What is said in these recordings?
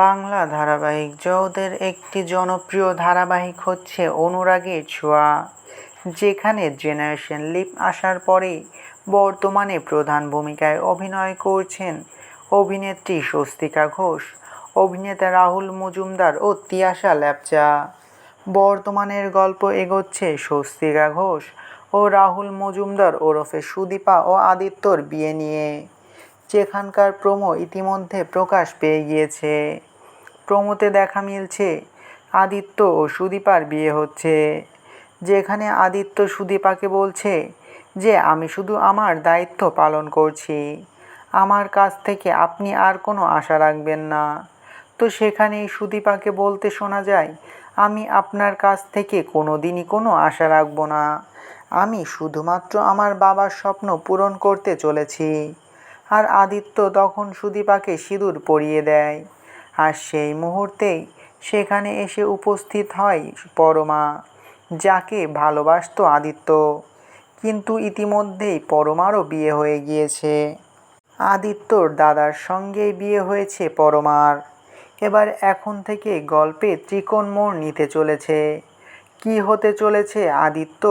বাংলা ধারাবাহিক জগতের একটি জনপ্রিয় ধারাবাহিক হচ্ছে অনুরাগের ছোঁয়া, যেখানে জেনারেশন লিপ আসার পরে বর্তমানে প্রধান ভূমিকায় অভিনয় করছেন অভিনেত্রী স্বস্তিকা ঘোষ, অভিনেতা রাহুল মজুমদার ও তিয়াশা ল্যাপচা। বর্তমানের গল্প এগোচ্ছে স্বস্তিকা ঘোষ ও রাহুল মজুমদার ওরফে সুদীপা ও আদিত্যর বিয়ে নিয়ে, যেখানকার প্রোমো ইতিমধ্যে প্রকাশ পেয়ে গিয়েছে। প্রোমোতে দেখা মিলছে। আদিত্য ও সুদীপার বিয়ে হচ্ছে। যেখানে আদিত্য সুদীপাকে বলছে যে, আমি শুধু আমার দায়িত্ব পালন করছি। আমার কাছ থেকে আপনি আর কোনো আশা রাখবেন না। তো সেখানেই সুদীপাকে বলতে শোনা যায়, আমি আপনার কাছ থেকে কোনো দিনই কোনো আশা রাখব না। আমি শুধুমাত্র আমার বাবার স্বপ্ন পূরণ করতে চলেছি। আর আদিত্য তখন সুদীপাকে সিঁদুর পরিয়ে দেয়। আর সেই মুহূর্তেই সেখানে এসে উপস্থিত হয় পরমা, যাকে ভালোবাসত আদিত্য। কিন্তু ইতিমধ্যেই পরমারও বিয়ে হয়ে গিয়েছে। আদিত্যর দাদার সঙ্গেই বিয়ে হয়েছে পরমার। এবার এখন থেকে গল্পে ত্রিকোণ মোড় নিতে চলেছে। কি হতে চলেছে আদিত্য,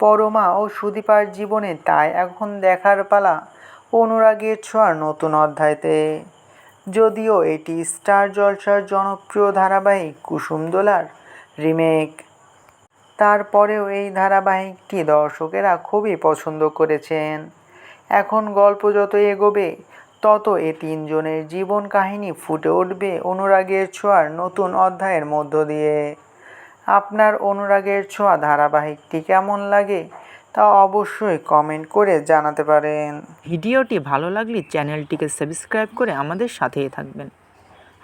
পরমা ও সুদীপার জীবনে তাই এখন দেখার পালা অনুরাগের ছোঁয়ার নতুন অধ্যায়তে। যদিও এটি স্টার জলসার জনপ্রিয় ধারাবাহিক কুসুমদোলার রিমেক। তারপরেও এই ধারাবাহিকটি দর্শকেরা খুবই পছন্দ করেছেন। এখন গল্প যত এগোবে, তত এ তিনজনের জীবন কাহিনী ফুটে উঠবে অনুরাগের ছোঁয়ার নতুন অধ্যায়ের মধ্য দিয়ে। আপনার অনুরাগের ছোঁয়া ধারাবাহিকটি কেমন লাগে তা অবশ্যই কমেন্ট করে জানাতে পারেন। ভিডিওটি ভালো লাগলে চ্যানেলটিকে সাবস্ক্রাইব করে আমাদের সাথেই থাকবেন।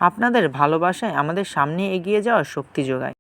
আপনাদের ভালোবাসায় আমাদের সামনে এগিয়ে যাওয়ার শক্তি যোগায়।